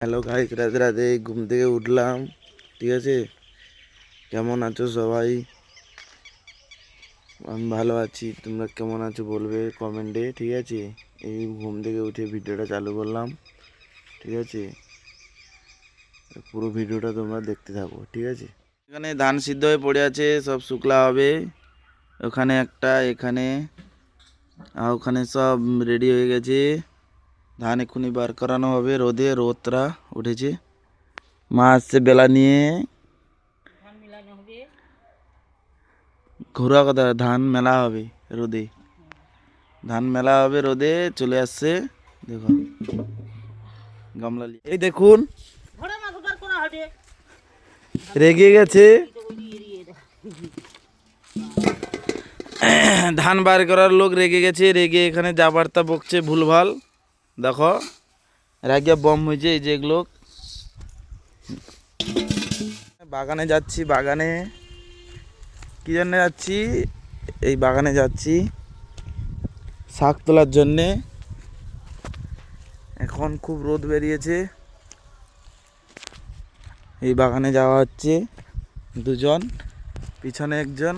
Hello guys রাতে রাধে ঘুম থেকে উঠলাম, ঠিক আছে? কেমন আছো সবাই? আমি ভালো আছি, তোমরা কেমন আছো বলবে কমেন্টে ঠিক আছে? এই ঘুম থেকে উঠে ভিডিওটা চালু করলাম, ঠিক আছে? পুরো ভিডিওটা তোমরা দেখতে থাকো, ঠিক আছে? এখানে ধান সিদ্ধ হয়ে পড়ে আছে, সব শুকলা হবে। ওখানে একটা, এখানে, আর ওখানে সব রেডি হয়ে গেছে। ধান এক্ষুনি বার করানো হবে, রোদে রোদরা উঠেছে। মা আসছে বেলা নিয়ে ঘোরা কথা, ধান মেলা হবে রোদে। ধান মেলা হবে রোদে, চলে আসছে, দেখো, গামলা এই দেখুন, রেগে গেছে। ধান বার করার লোক রেগে গেছে, রেগে এখানে যা বার্তা বকছে ভুলভাল। দেখো রাগে বম হয়েছে, এই যে এগুলো। বাগানে যাচ্ছি, বাগানে। কি জন্য যাচ্ছি? এই বাগানে যাচ্ছি। শাক তোলার জন্যে। এখন খুব রোদ বেরিয়েছে। এই বাগানে যাওয়া হচ্ছে। দুজন, পিছনে একজন,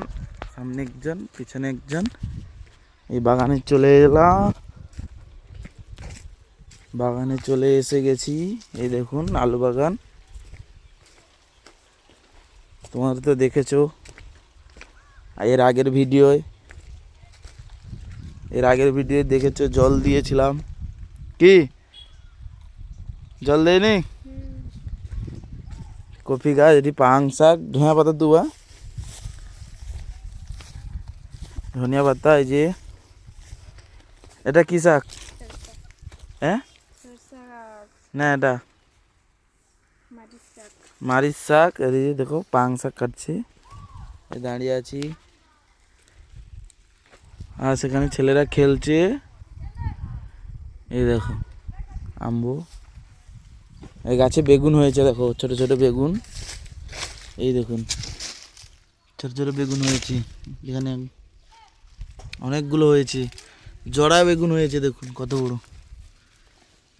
সামনে একজন, পিছনে একজন। এই বাগানে চলে এলাম। বাগানে চলে এসে গেছি। এই দেখুন আলু বাগান। তোমার তো দেখেছ এর আগের ভিডিওয়। এর আগের ভিডিও দেখেছ জল দিয়েছিলাম। কি? জল দেয়নি? কপি গাছ এটি পাং শাক ধনিয়া পাতা দুয়া। ধনিয়া পাতা এই যে এটা কি শাক? হ্যাঁ? না, এটা মারিচ শাক যে দেখো পাং শাক কাটছে। দাঁড়িয়ে আছি। আর সেখানে ছেলেরা খেলছে। এই দেখো, আম্বু। এই গাছে বেগুন হয়েছে, দেখো, ছোট ছোট বেগুন। এই দেখুন, ছোট ছোট বেগুন হয়েছে। এখানে অনেকগুলো হয়েছে। জড়া বেগুন হয়েছে, দেখুন, কত বড়।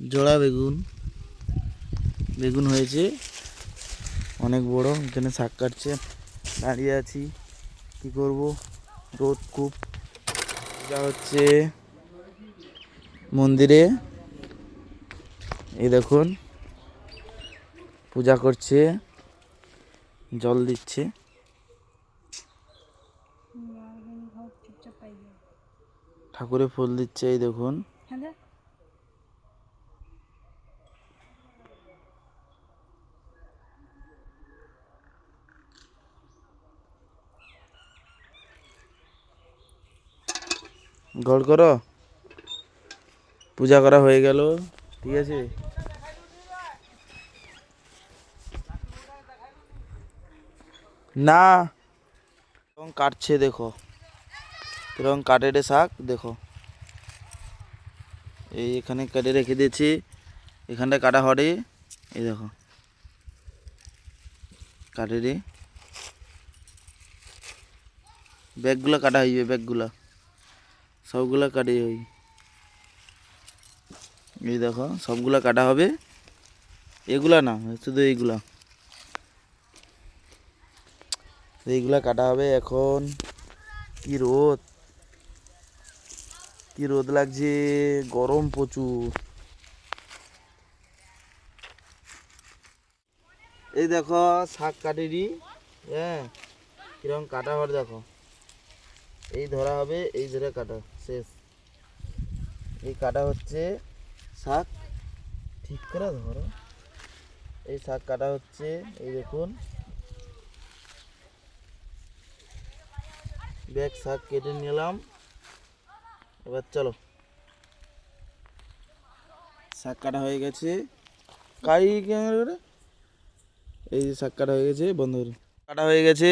জড়া বেগুন। বেগুন হয়েছে। অনেক বড় এখানে শাক কাটছে। দাঁড়িয়ে আছি, কি করব? রোদ খুব। যা হচ্ছে মন্দিরে। এই দেখুন, পূজা করছে, জল দিচ্ছে। ঠাকুরে ফুল দিচ্ছে, এই দেখুন। গড় করো। পূজা করা হয়ে গেল, ঠিক আছে? না। এবং কাটছে, দেখো। এরকম কাটে রে শাক, দেখো। এই এখানে কেটে রেখে দিয়েছি। এখানটা কাটা হবে এই দেখো। কাটে রে। ব্যাগগুলো কাটা হয়ে যাবে, ব্যাগগুলো। সবগুলা কাটে ওই। এই দেখো, সবগুলা কাটা হবে। এগুলা না, শুধু এইগুলা। এইগুলা কাটা হবে এখন। কি রোদ? কি রোদ লাগছে? গরম প্রচুর। এই দেখো, শাক কাটেরি হ্যাঁ? কীরকম কাটা হবে দেখো। এই ধরা হবে, এই ধরে কাটা। শেষ এই কাটা হচ্ছে শাক। ঠিক করে ধরো। এই শাক কাটা হচ্ছে, এই দেখুন। ব্যাগ শাক কেটে নিলাম। এবার চলো। শাক কাটা হয়ে গেছে। কারি ক্যামেরা এই যে শাক কাটা হয়ে গেছে, বন্ধ। কাটা হয়ে গেছে।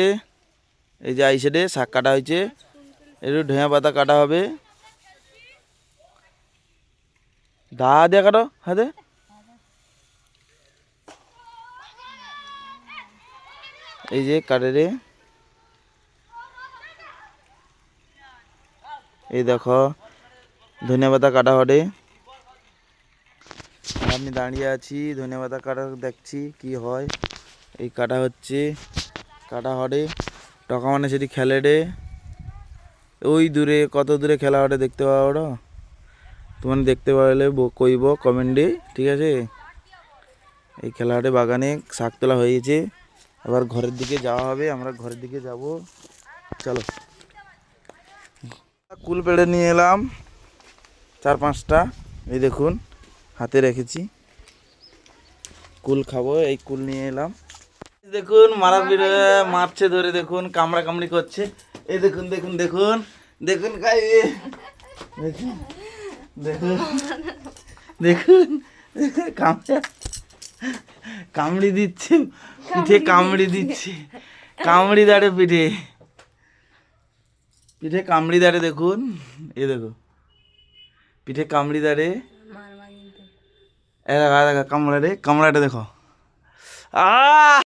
এই যে আইসেডে শাক কাটা হয়েছে। একটু ঢেঁয়া পাতা কাটা হবে। দা দিয়ে কাটো, হাতে। এই যে কাটে রে। এই দেখো, ধনিয়া পাতা কাটা হবে আমি দাঁড়িয়ে আছি ধন্যবাদ কাটা দেখছি কি হয়। এই কাটা হচ্ছে, কাটা হরে টকা মানে সেটি খেলে রে। ওই দূরে, কত দূরে খেলা হরে দেখতে পাবো তোমার দেখতে পারলে কইব কমেন্টে ঠিক আছে? এই খেলাহাটে বাগানে শাক তোলা হয়েছে। এবার ঘরের দিকে যাওয়া হবে, আমরা ঘরের দিকে যাব। চলো। কুল পেড়ে নিয়ে এলাম, চার পাঁচটা। এই দেখুন, হাতে রেখেছি। কুল খাব, এই কুল নিয়ে এলাম। দেখুন, মারা মারছে ধরে, দেখুন, কামড়া কামড়ি করছে। এই দেখুন দেখুন দেখুন দেখুন গাই দেখুন। দেখুন। দেখুন। কামড়া। কামড়ি দিচ্ছে। পিঠে কামড়ি দিচ্ছে। কামড়ি দাঁড়ে পিঠে। পিঠে কামড়ি দাঁড়ে দেখুন। এ দেখো। পিঠে কামড়ি দাঁড়ে। এ দেখা দেখা কামড়া রে কামড়াটা দেখো। আ